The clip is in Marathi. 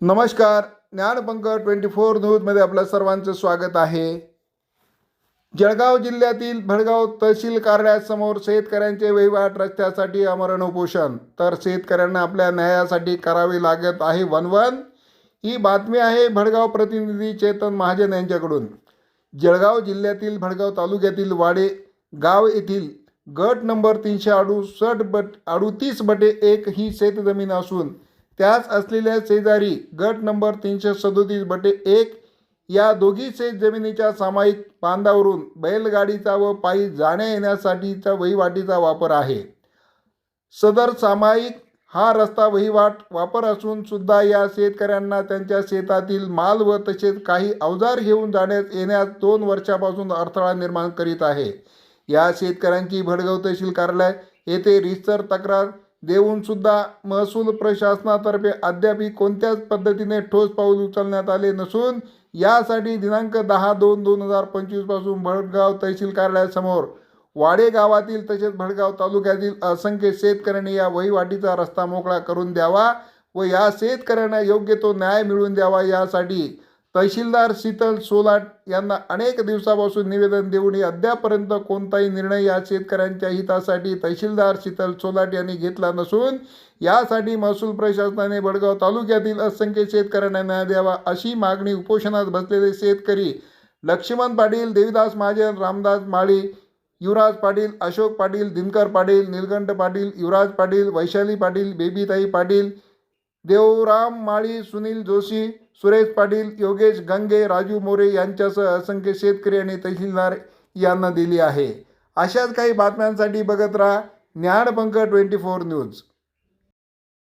नमस्कार ज्ञानपंक ट्वेंटी फोर न्यूजमध्ये आपलं सर्वांचं स्वागत आहे. जळगाव जिल्ह्यातील भडगाव तहसील कार्यालयासमोर शेतकऱ्यांचे वहिवाट रस्त्यासाठी अमरण उपोषण तर शेतकऱ्यांना आपल्या न्यायासाठी करावे लागत आहे वनवन. ही बातमी आहे भडगाव प्रतिनिधी चेतन महाजन यांच्याकडून. जळगाव जिल्ह्यातील भडगाव तालुक्यातील वाडे गाव येथील गट नंबर तीनशे अडुसष्ट बट अडुतीस बटे एक ही शेतजमीन असून त्याच असलेल्या शेजारी गट नंबर तीनशे सदोतीस बटे एक या दोघी शेत जमिनीच्या सामायिक बांधावरून बैलगाडीचा व पायी जाण्या येण्यासाठीचा वहिवाटीचा वापर आहे. सदर सामायिक हा रस्ता वहिवाट वापर असून सुद्धा या शेतकऱ्यांना त्यांच्या शेतातील माल व तसेच काही अवजार घेऊन जाण्यात येण्यास दोन वर्षापासून अडथळा निर्माण करीत आहे. या शेतकऱ्यांची भडगाव तहसील कार्यालय येथे रिसर तक्रार देऊन सुद्धा महसूल प्रशासनातर्फे अद्याप कोणत्याच पद्धतीने ठोस पाऊल उचलण्यात आले नसून यासाठी दिनांक दहा दोन दोन हजार पंचवीसपासून भडगाव तहसील कार्यालयासमोर वाडे गावातील तसेच भडगाव तालुक्यातील असंख्य शेतकऱ्यांनी या वहिवाटीचा रस्ता मोकळा करून द्यावा व या शेतकऱ्यांना योग्य तो न्याय मिळवून द्यावा यासाठी तहसीलदार शीतल सोलाट यांना अनेक दिवसापासून निवेदन देऊनही अद्यापर्यंत कोणताही निर्णय या शेतकऱ्यांच्या हितासाठी तहसीलदार शीतल सोलाट यांनी घेतला नसून यासाठी महसूल प्रशासनाने बडगाव तालुक्यातील असंख्य शेतकऱ्यांना न्याय द्यावा अशी मागणी उपोषणात बसलेले शेतकरी लक्ष्मण पाटील देविदास महाजन रामदास माळी युवराज पाटील अशोक पाटील दिनकर पाटील निलकंठ पाटील युवराज पाटील वैशाली पाटील बेबीताई पाटील देवराम माळी सुनील जोशी सुरेश पाटील योगेश गंगे राजू मोरे यांच्यासह असंख्य शेतकरी आणि तहसीलदार यांना दिली आहे. अशाच काही बातम्यांसाठी बघत राहा ज्ञानपंख ट्वेंटी फोर न्यूज.